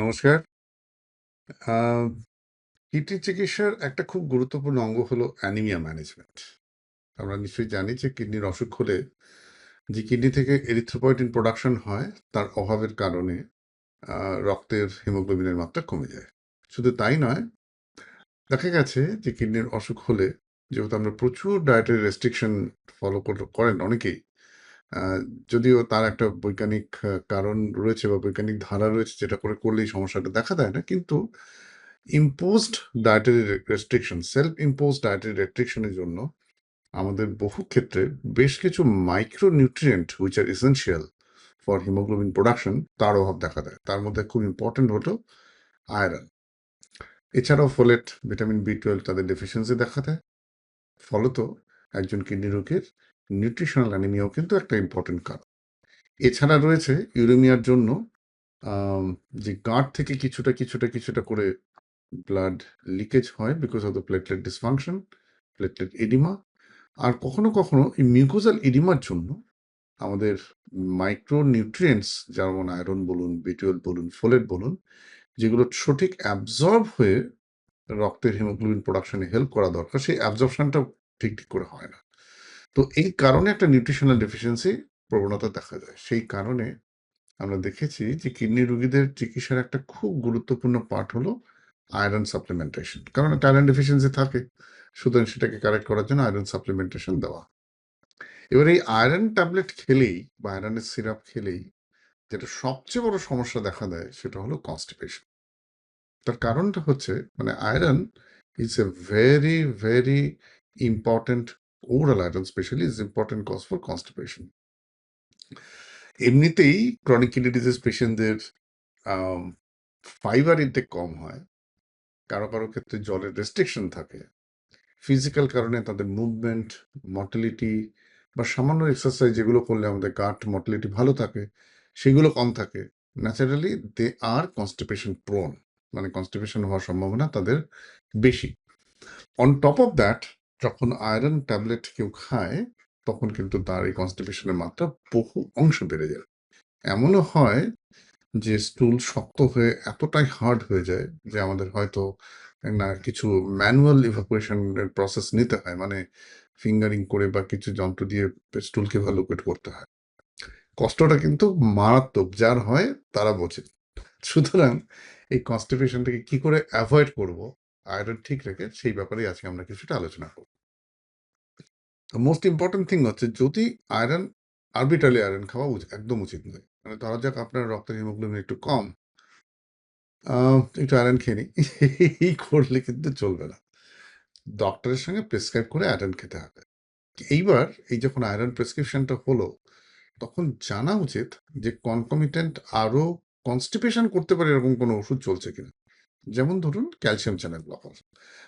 নমস্কার। কিডনি চিকিৎসার একটা খুব গুরুত্বপূর্ণ অঙ্গ হলো অ্যানিমিয়া ম্যানেজমেন্ট। আমরা নিশ্চয়ই জানি যে কিডনির অসুখ হলে যে কিডনি থেকে এরিথ্রোপয়েটিন প্রোডাকশন হয় তার অভাবের কারণে রক্তের হিমোগ্লোবিনের মাত্রা কমে যায়। শুধু তাই নয়, দেখা গেছে যে কিডনির অসুখ হলে যেহেতু আমরা প্রচুর ডায়েটারি রেস্ট্রিকশন ফলো করেন অনেকেই। যদিও তার একটা বৈজ্ঞানিক কারণ রয়েছে বা বৈজ্ঞানিক ধারা রয়েছে যেটা করে করলেই সমস্যাটা দেখা দেয় না। কিন্তু imposed dietary restriction, self imposed dietary restriction এর জন্য আমাদের বহু ক্ষেত্রে বেশ কিছু micro nutrient which are essential for haemoglobin production তার অভাব দেখা দেয়। তার মধ্যে খুব ইম্পোর্টেন্ট হলো আয়রন। এছাড়াও ফোলেট, ভিটামিন বি12 তাদের ডেফিসিয়েন্সি দেখা দেয়। ফলত একজন কিডনি রোগীর নিউট্রিশনাল অ্যানিমিয়াও কিন্তু একটা ইম্পোর্টেন্ট কারণ। এছাড়া রয়েছে ইউরেমিয়ার জন্য যে গাঁট থেকে কিছুটা, কিছুটা, কিছুটা করে ব্লাড লিকেজ হয় because of the platelet dysfunction, platelet edema. আর কখনো, কখনো এই মিউকোজাল এডিমার জন্য আমাদের মাইক্রো নিউট্রিয়েন্টস যেমন আয়রন বলুন, বি12 বলুন, ফোলেট বলুন, যেগুলো সঠিক অ্যাবজর্ব হয়ে রক্তের হিমোগ্লোবিন প্রোডাকশনে হেল্প করা দরকার, সেই অ্যাবসর্পশনটাও ঠিক, ঠিক করে হয় না। তো এই কারণে একটা নিউট্রিশনাল ডেফিসিয়েন্সি প্রবণতা দেখা যায়। সেই কারণে আমরা দেখেছি যে কিডনি রোগীদের চিকিৎসার একটা খুব গুরুত্বপূর্ণ পার্ট হলো আয়রন সাপ্লিমেন্টেশন। কারণ একটা আয়রন ডেফিসিয়েন্সি থাকে। সুতরাং সেটাকে কারেক্ট করার জন্য আয়রন সাপ্লিমেন্টেশন দেওয়া। এবার এই আয়রন ট্যাবলেট খেলেই বা আয়রনের সিরাপ খেলেই যেটা সবচেয়ে বড় সমস্যা দেখা দেয় সেটা হলো কনস্টিপেশন। তার কারণটা হচ্ছে মানে iron is a very, very important oral iron specially is important cause for constipation. এমনিতেই ক্রনিক কিডনি ডিজিজ পেশেন্টদের ফাইবার ইনটেক কম হয়। কারও, কারও ক্ষেত্রে জলের রেস্ট্রিকশন থাকে। ফিজিক্যাল কারণে তাদের মুভমেন্ট, মটিলিটি বা সামান্য এক্সারসাইজ যেগুলো করলে আমাদের গাট মটিলিটি ভালো থাকে, সেগুলো কম থাকে। Naturally they are constipation prone মানে কনস্টিপেশন হওয়ার সম্ভাবনা তাদের বেশি। অন টপ অফ দ্যাট যখন আয়রন ট্যাবলেট কেউ খায়, তখন কিন্তু তার এই কনস্টিপেশনের মাত্রা বহু অংশ বেড়ে যায়। এমনও হয় যে স্টুল শক্ত হয়ে এতটাই হার্ড হয়ে যায় যে আমাদের হয়তো না কিছু ম্যানুয়াল ইভাপোরেশন এর প্রসেস নিতে হয়। মানে ফিঙ্গারিং করে বা কিছু যন্ত্র দিয়ে স্টুলকে এভালুয়েট করতে হয়। কষ্টটা কিন্তু মারাত্মক। যার হয় তারা বোঝে। সুতরাং এই কনস্টিপেশনটাকে কি করে অ্যাভয়েড করব, আয়রন ঠিক রেখে সেই ব্যাপারেই আজকে আমরা কিছুটা আলোচনা করব। মোস্ট ইম্পোর্টেন্ট থিং হচ্ছে যদি আয়রন আরবিট্রারি আয়রন খাওয়া উচ একদম উচিত নয়। মানে ধরা যাক আপনার রক্তের হিমোগ্লোবিন একটু কম। একটু আয়রন খেয়ে নিই। এই করলে কিন্তু চলবে না। ডক্টরের সঙ্গে প্রেসক্রাইব করে আয়রন খেতে হবে। এইবার এই যখন আয়রন প্রেসক্রিপশনটা হলো, তখন জানা উচিত যে কনকমিটেন্ট আরও কনস্টিপেশন করতে পারে এরকম কোনো ওষুধ চলছে কিনা। যেমন ধরুন ক্যালসিয়াম চ্যানেল ব্লকার।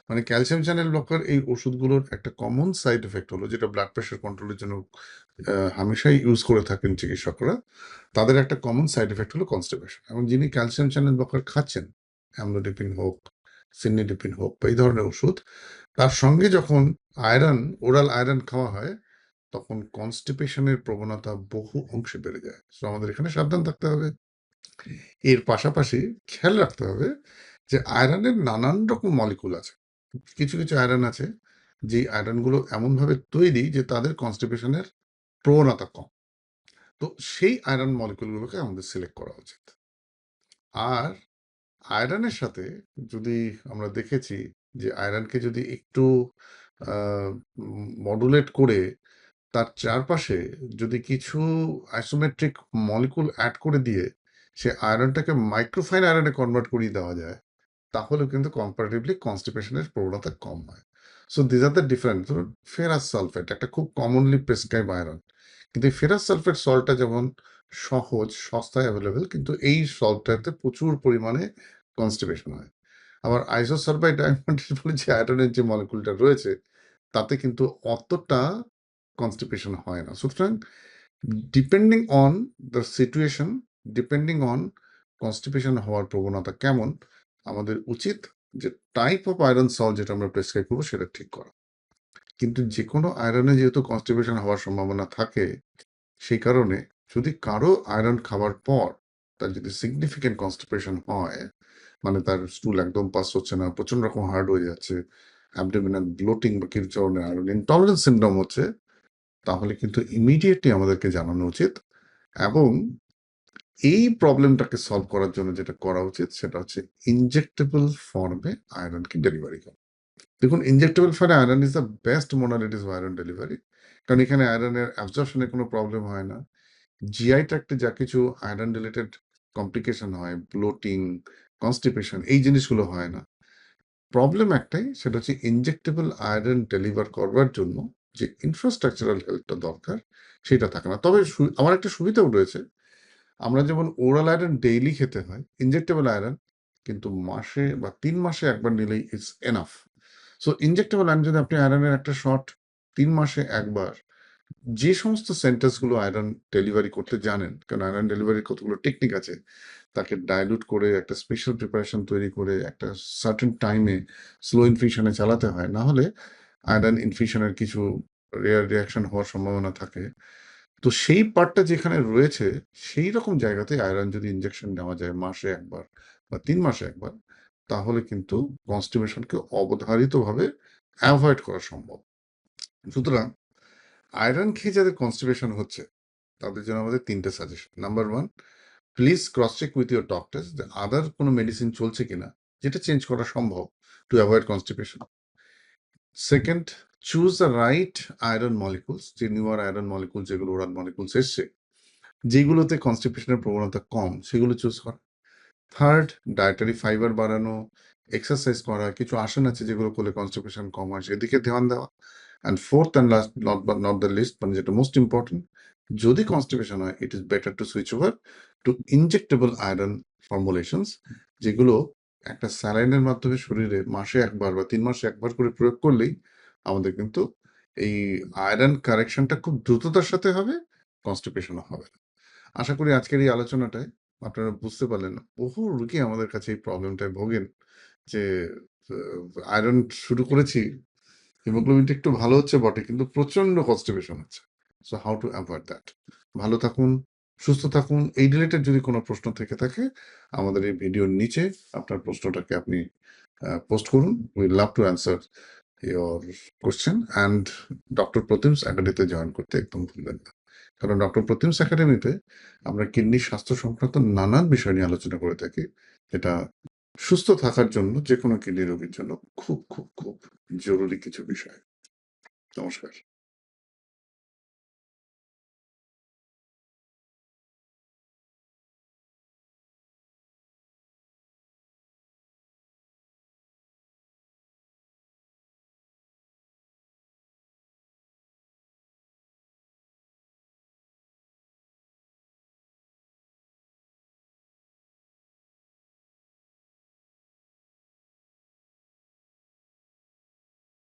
মানে ক্যালসিয়াম চ্যানেল ব্লকার এই ওষুধগুলোর একটা কমন সাইড এফেক্ট হলো যেটা ব্লাড প্রেশার কন্ট্রোলের জন্য হামেশাই ইউজ করে থাকেন চিকিৎসকরা। তাদের একটা কমন সাইড এফেক্ট হলো কনস্টিপেশন। এবং যিনি ক্যালসিয়াম চ্যানেল ব্লকার খাচ্ছেন, অ্যামলোডিপিন হোক, সিনিডিপিন হোক বা এই ধরনের ওষুধ, তার সঙ্গে যখন আয়রন, ওরাল আয়রন খাওয়া হয়, তখন কনস্টিপেশনের প্রবণতা বহু অংশে বেড়ে যায়। সো আমাদের এখানে সাবধান থাকতে হবে। এর পাশাপাশি খেয়াল রাখতে হবে যে আয়রনের নানান রকম মলিকুল আছে। কিছু, কিছু আয়রন আছে যে আয়রনগুলো এমনভাবে তৈরি যে তাদের কনস্টিপেশনের প্রবণতা কম। তো সেই আয়রন মলিকুলগুলোকে আমাদের সিলেক্ট করা উচিত। আর আয়রনের সাথে যদি আমরা দেখেছি যে আয়রনকে যদি একটু মডুলেট করে তার চারপাশে যদি কিছু আইসোমেট্রিক মলিকুল অ্যাড করে দিয়ে সে আয়রনটাকে মাইক্রোফাইন আয়রনে কনভার্ট করিয়ে দেওয়া যায়, তাহলেও কিন্তু কম্পারেটিভলি কনস্টিপেশনের প্রবণতা কম হয়। So this are the difference ধরুন ফেরাস সালফেট একটা খুব কমনলি প্রেসক্রাইব আয়রন। কিন্তু ফেরাস সালফেট সল্টটা যেমন সহজ, সস্তায় অ্যাভেলেবেল কিন্তু এই সল্টটাতে প্রচুর পরিমাণে কনস্টিপেশন হয়। আবার আইসোসালফাইড ডায়মন্ডের বলে যে আয়রনের যে মলিকুলটা রয়েছে, তাতে কিন্তু অতটা কনস্টিপেশন হয় না। সুতরাং depending on the situation, depending on constipation হওয়ার প্রবণতা কেমন, আমাদের উচিত যে টাইপ অফ আয়রন সল যেটা আমরা প্রেসক্রাইব করব সেটা ঠিক করা। কিন্তু যে কোনো আয়রনে যেহেতু কনস্টিপেশন হওয়ার সম্ভাবনা থাকে, সেই কারণে যদি কারও আয়রন খাওয়ার পর তার যদি সিগনিফিক্যান্ট কনস্টিপেশন হয় মানে তার স্টুল একদম পাস হচ্ছে না প্রচণ্ড রকম হার্ড হয়ে যাচ্ছে অ্যাবডোমিনাল ব্লোটিং বা কিছু ধরনের আয়রন ইনটলারেন্স সিন্ড্রোম হচ্ছে তাহলে কিন্তু ইমিডিয়েটলি আমাদেরকে জানানো উচিত এবং এই প্রবলেমটাকে সলভ করার জন্য যেটা করা উচিত, সেটা হচ্ছে ইনজেক্টেবল ফর্মে আয়রনকে ডেলিভারি করা। দেখুন ইনজেক্টেবল ফর্মে iron is the best modalities iron delivery কারণ এখানে আয়রনের অ্যাবজর্পশনের কোনো প্রবলেম হয় না। জিআই ট্র্যাক্টে যা কিছু আয়রন রিলেটেড কমপ্লিকেশন হয় ব্লোটিং কনস্টিপেশন এই জিনিসগুলো হয় না। প্রবলেম একটাই, সেটা হচ্ছে ইনজেক্টেবল আয়রন ডেলিভার করবার জন্য যে ইনফ্রাস্ট্রাকচারাল হেল্পটা দরকার, সেটা থাকে না। তবে আমার একটা সুবিধাও রয়েছে আমরা যেমন ওরাল আয়রন ডেইলি খেতে হয় ইনজেক্টেবল আয়রন কিন্তু মাসে বা তিন মাসে একবার নিলেই it's enough so injectable iron যদি আপনি আয়রনের একটা শর্ট তিন মাসে একবার, যে সমস্ত সেন্টার্সগুলো আয়রন ডেলিভারি করতে জানেন, কারণ আয়রন ডেলিভারির কতগুলো টেকনিক আছে, তাকে ডাইলুট করে একটা স্পেশাল প্রিপারেশন তৈরি করে একটা সার্টেন টাইমে স্লো ইনফিউশনে চালাতে হয় না হলে আয়রন ইনফিউশনের কিছু রেয়ার রিয়াকশন হওয়ার সম্ভাবনা থাকে। তো সেই পার্টটা যেখানে রয়েছে, সেই রকম জায়গাতে আয়রন যদি ইনজেকশন নেওয়া যায় মাসে একবার বা তিন মাসে একবার, তাহলে কিন্তু কনস্টিপেশনকে অবধারিতভাবে অ্যাভয়েড করা সম্ভব। সুতরাং আয়রন খেয়ে যাদের কনস্টিপেশন হচ্ছে, তাদের জন্য আমাদের তিনটে suggestion number one please cross check with your doctors other কোনো মেডিসিন চলছে কিনা, যেটা চেঞ্জ করা সম্ভব to avoid constipation second choose the right iron molecules যে নিউয়ার আয়রন মলিকুল যেগুলো ওরাল মলিকুলস এসছে, যেগুলোতে কনস্টিপেশনের প্রবণতা কম, সেগুলো চুজ করা। থার্ড ডায়েটারি ফাইবার বাড়ানো এক্সারসাইজ করা, কিছু আসন আছে যেগুলো করলে কনস্টিপেশন কম হয়, সেদিকে ধ্যান দেওয়া। And fourth and last not not the least মানে যেটা মোস্ট ইম্পর্টেন্ট যদি কনস্টিপেশন হয় it is better to switch over to injectable iron formulations যেগুলো একটা স্যালাইনের মাধ্যমে শরীরে মাসে একবার বা তিন মাসে একবার করে প্রয়োগ করলেই আমাদের কিন্তু এই আয়রন কারেকশনটা খুব দ্রুততার সাথে হবে কনস্টিপেশনও হবে না। আশা করি আজকের এই আলোচনাটায় আপনারা বুঝতে পারলেন বহু রুগী আমাদের কাছে এই প্রবলেমটায় ভোগেন যে আয়রন শুরু করেছি হিমোগ্লোবিনটা একটু ভালো হচ্ছে বটে, কিন্তু প্রচণ্ড কনস্টিপেশন হচ্ছে। So how to avoid that ভালো থাকুন, সুস্থ থাকুন, এই রিলেটেড যদি কোনো প্রশ্ন থেকে থাকে, আমাদের এই ভিডিওর নিচে আপনার প্রশ্নটাকে আপনি পোস্ট করুন we love to answer your question and doctor Pratim's একাডেমিতে জয়েন করতে একদম ভুলবেন না। কারণ ডক্টর প্রতিমস একাডেমিতে আমরা কিডনি স্বাস্থ্য সংক্রান্ত নানান বিষয় নিয়ে আলোচনা করে থাকি। এটা সুস্থ থাকার জন্য যে কোনো কিডনি রোগীর জন্য খুব খুব খুব জরুরি কিছু বিষয়। নমস্কার।